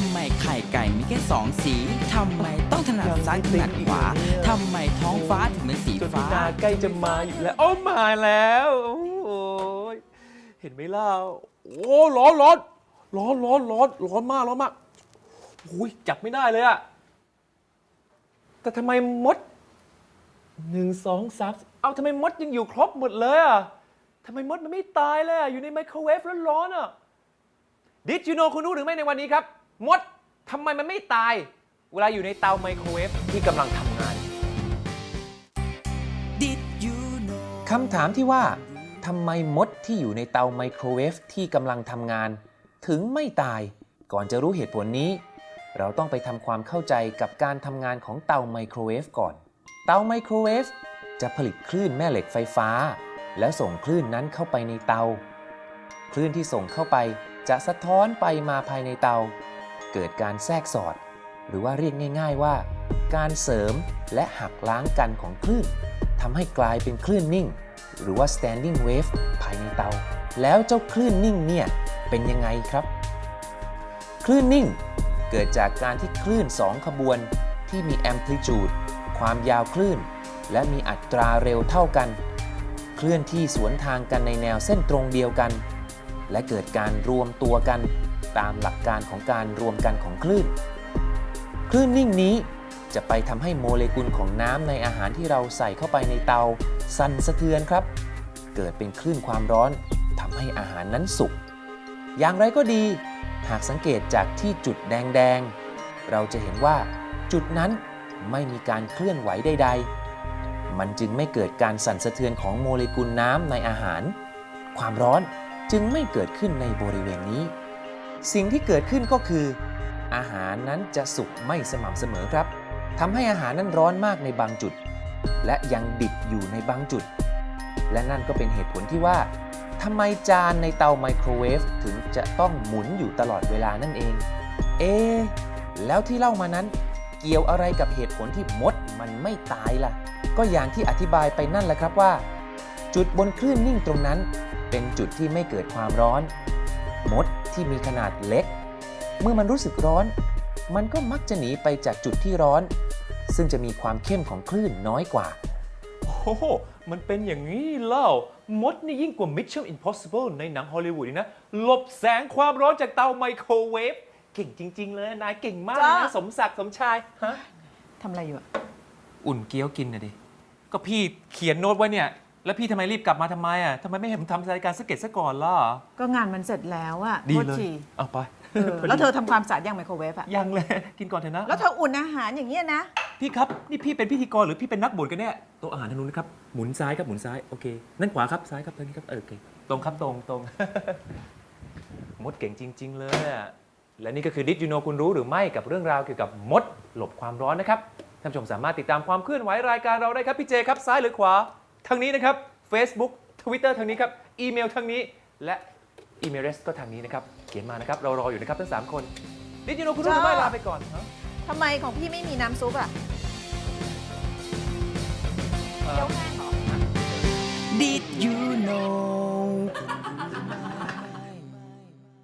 ำไมไข่ไก่มีแค่สองสีทำไมต้องถนัดซ้ายถนัดขวาทำไมท้องฟ้าถึงเป็นสีจนฟ้า นาใกล้จะมาอยู่แล้ว โอ้มาแล้ว โอ้ยเห็นไหมล่ะ โอ้ร้อนร้อนร้อนร้อนร้อนร้อนมากร้อนมากโอ้ยจับไม่ได้เลยอะแต่ทำไมมดหนึ่งสองสามเอาทำไมมดยังอยู่ครบหมดเลยอะทำไมมดมันไม่ตายเลยอะอยู่ในไมโครเวฟร้อนๆอะ Did you know คุณรู้หรือไม่ในวันนี้ครับ มดทำไมมันไม่ตาย เวลาอยู่ในเตาไมโครเวฟที่กำลังทำงาน Did you know คำถามที่ว่าทำไมมดที่อยู่ในเตาไมโครเวฟที่กำลังทำงาน ถึงไม่ตาย ก่อนจะรู้เหตุผลนี้ เราต้องไปทำความเข้าใจกับการทำงานของเตาไมโครเวฟก่อน เตาไมโครเวฟจะผลิตคลื่นแม่เหล็กไฟฟ้า แล้วส่งคลื่นนั้นเข้าไปในเตา คลื่นที่ส่งเข้าไปจะสะท้อนไปมาภายในเตา เกิดการแทรกสอด หรือว่าเรียกง่าย ๆว่า การเสริมและหักล้างกันของคลื่นทำให้กลายเป็นคลื่นนิ่ง หรือว่า standing wave ภายในเตา แล้วเจ้าคลื่นนิ่งเนี่ยเป็นยังไงครับ คลื่นนิ่ง เกิดจากการที่คลื่น 2 ขบวนที่มี amplitude ความยาวคลื่น และมีอัตราเร็วเท่ากัน เคลื่อนที่สวนทางกันในแนวเส้นตรงเดียวกัน และเกิดการรวมตัวกัน ตามหลักการของการรวมกันของคลื่น คลื่นนิ่งนี้จะไปทำให้โมเลกุลของน้ำในอาหารที่เราใส่เข้าไปในเตา สั่นสะเทือนครับ เกิดเป็นคลื่นความร้อนทำให้อาหารนั้นสุก อย่างไรก็ดี หากสังเกตจากที่จุดแดงๆ เราจะเห็นว่าจุดนั้นไม่มีการเคลื่อนไหวใด ๆ มันจึงไม่เกิดการสั่นสะเทือนของโมเลกุลน้ำในอาหาร ความร้อนจึงไม่เกิดขึ้นในบริเวณนี้ สิ่งที่เกิดขึ้นก็คือ อาหารนั้นจะสุกไม่สม่ำเสมอครับทำให้อาหารนั้นร้อนมากในบางจุด และยังดิบอยู่ในบางจุด และนั่นก็เป็นเหตุผลที่ว่าทำไมจานในเตาไมโครเวฟถึงจะต้องหมุนอยู่ตลอดเวลานั่นเอง เอะแล้วที่เล่ามานั้นเกี่ยวอะไรกับเหตุผลที่มดมันไม่ตายล่ะ ก็อย่างที่อธิบายไปนั่นแหละครับว่า จุดบนคลื่นนิ่งตรงนั้น เป็นจุดที่ไม่เกิดความร้อน มด ที่มีขนาดเล็ก เมื่อมันรู้สึกร้อน มันก็มักจะหนีไปจากจุดที่ร้อน ซึ่งจะมีความเข้มของคลื่นน้อยกว่า โอ้โห มันเป็นอย่างนี้เล่ามดนี่ยิ่งกว่า Mission Impossible ในหนังฮอลลีวูดอีกนะ หลบแสงความร้อนจากเตาไมโครเวฟ เก่งจริง ๆ เลยนายเก่งมากจ้านะ สมศักดิ์สมชายฮะทำอะไรอยู่อะอุ่นเกี๊ยวกินนะดิ ก็พี่เขียนโน้ตไว้เนี่ย แล้วพี่ทำไมรีบกลับมาทำไมอะทำไมไม่เห็นผมทำรายการสกเก็ตซะก่อนล่ะ ก็งานมันเสร็จแล้วอะดีโทษเลย ทีเอาไปเออแล้วเธอทำความสะอาดยังไมโครเวฟอะยังเลย กินก่อนเถอะนะ แล้วเธออุ่นอาหารอย่างเงี้ยนะ พี่ครับ นี่พี่เป็นพิธีกรหรือพี่เป็นนักบ่นกันแน่โต๊ะอาหารทางนู้นนะครับ หมุนซ้ายครับหมุนซ้าย โอเค นั่นขวาครับซ้ายครับทางนี้ครับเออโอเค ตรงครับตรงตรง มดเก่งจริง ๆ เลยอะและนี่ก็คือดิจิโนคุณรู้หรือไม่กับเรื่องราวเกี่ยวกับมดหลบความร้อนนะครับท่านผู้ชมสามารถติดตามความเคลื่อนไหวรายการเราได้ครับพี่เจครับซ้ายหรือขวา ทางนี้นะครับ Facebook Twitter ทางนี้ครับ อีเมลทางนี้ และอีเมลเรสก็ทางนี้นะครับ เขียนมานะครับ เรารออยู่นะครับทั้งสามคน ดิจิโนคุณรู้หรือไม่จ้าลาไปก่อนฮะทำไมของพี่ไม่มีน้ำซุปอะเอ่อ Did you know